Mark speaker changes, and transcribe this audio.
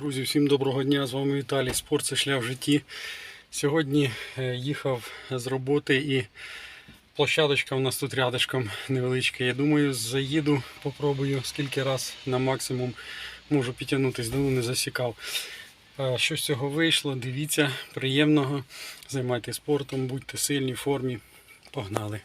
Speaker 1: Друзі, всім доброго дня! З вами Віталій. Спорт це шлях в житті. Сьогодні е, їхав з роботи і площадочка у нас тут рядочком невеличка. Я думаю, заїду, попробую скільки раз на максимум можу підтягнутись, давно не засікав. Е, що з цього вийшло? Дивіться, приємного. займайтеся спортом, будьте сильні в формі. Погнали!